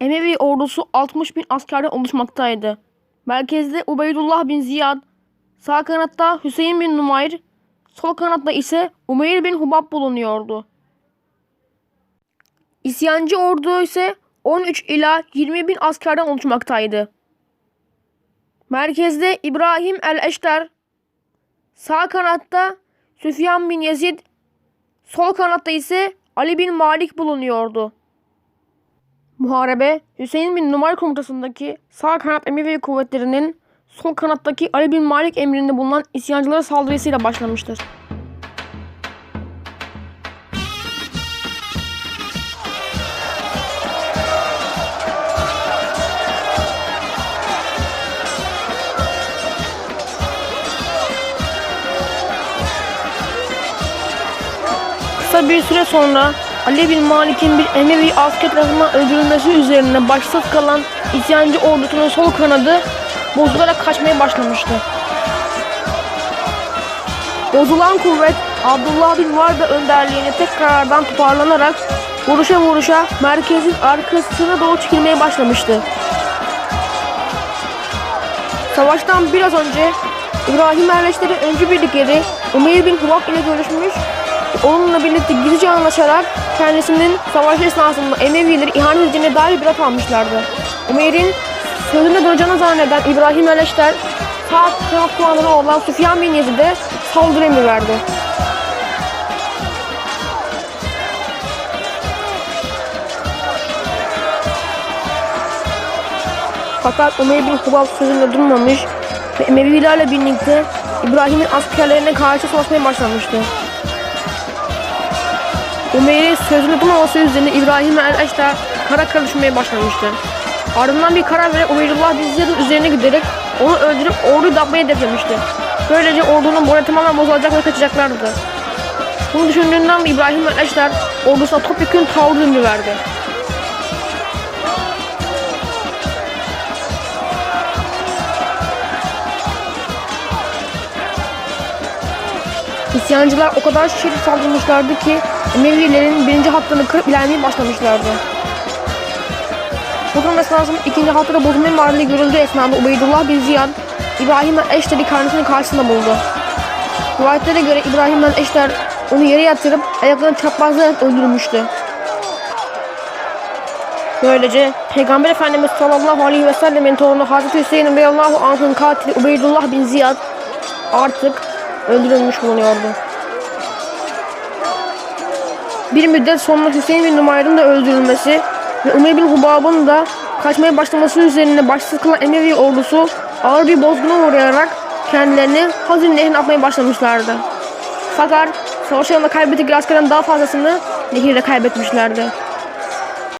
Emevi ordusu 60 bin askerden oluşmaktaydı. Merkezde Ubeydullah bin Ziyad, sağ kanatta Hüseyin bin Numayr, sol kanatta ise Umeyr bin Hubab bulunuyordu. İsyancı ordu ise 13 ila 20 bin askerden oluşmaktaydı. Merkezde İbrahim el-Eşter, sağ kanatta Süfyan bin Yazid, sol kanatta ise Ali bin Malik bulunuyordu. Muharebe Hüseyin bin Numar komutasındaki sağ kanat Emevi kuvvetlerinin sol kanattaki Ali bin Malik emrinde bulunan isyancılara saldırısıyla başlamıştır. Kısa bir süre sonra Ali bin Malik'in bir Emevi asker tarafından öldürülmesi üzerine başsız kalan isyancı ordusunun sol kanadı bozularak kaçmaya başlamıştı. Bozulan kuvvet Abdullah bin Varda önderliğine tekrardan toparlanarak vuruşa vuruşa merkezin arkasına doğru çekilmeye başlamıştı. Savaştan biraz önce İbrahim Erleşleri öncü birlikleri Umeyr bin Hubab ile görüşmüş Onunla birlikte gizlice anlaşarak kendisinin savaş esnasında Emevileri ihanet edeceğine dair bir at almışlardı. Umeyr'in sözünde duracağını zanneden İbrahim Eleşter sağ kanat kumandanı olan Süfyan bin Yazid'e saldırı emri verdi. Fakat Umeyr bin Hubab sözünde durmamış ve Emevilerle birlikte İbrahim'in askerlerine karşı savaşmaya başlamıştı. Umeyr'in sözünü tutmaması üzerine İbrahim el-Eşter kara karışmaya başlamıştı. Ardından bir karar verip Umeyrullah bin Ziyad'ın üzerine giderek onu öldürüp orduyu dağıtmaya hedeflemişti. Böylece ordunun morali tamamen bozulacak ve kaçacaklardı. Bunu düşündüğünden İbrahim el-Eşter ordusuna topyekun emri verdi. İsyancılar o kadar şerif saldırmışlardı ki Emevilerin birinci hattını kırıp ilerlemeye başlamışlardı. Durum esnasında ikinci hatta bozulma imarili görüldüğü esnada Ubeydullah bin Ziyad İbrahim el-Eşter'i kardeşinin karşısında buldu. Rivayetlere göre İbrahim el-Eşter onu yere yatırıp ayaklarını çaprazlayarak öldürmüştü. Böylece Peygamber Efendimiz sallallahu aleyhi ve sellemin torunu Hazreti Hüseyin radıyallahu anh'ın katili Ubeydullah bin Ziyad artık öldürülmüş bulunuyordu. Bir müddet sonra Hüseyin bin Numayr'ın da öldürülmesi ve Umeyr bin Hubab'ın da kaçmaya başlaması üzerine başsız kalan Emevi ordusu ağır bir bozguna uğrayarak kendilerini Hazin Nehri'ne atmaya başlamışlardı. Fakat savaş alanında kaybettikleri askerden daha fazlasını nehirde kaybetmişlerdi.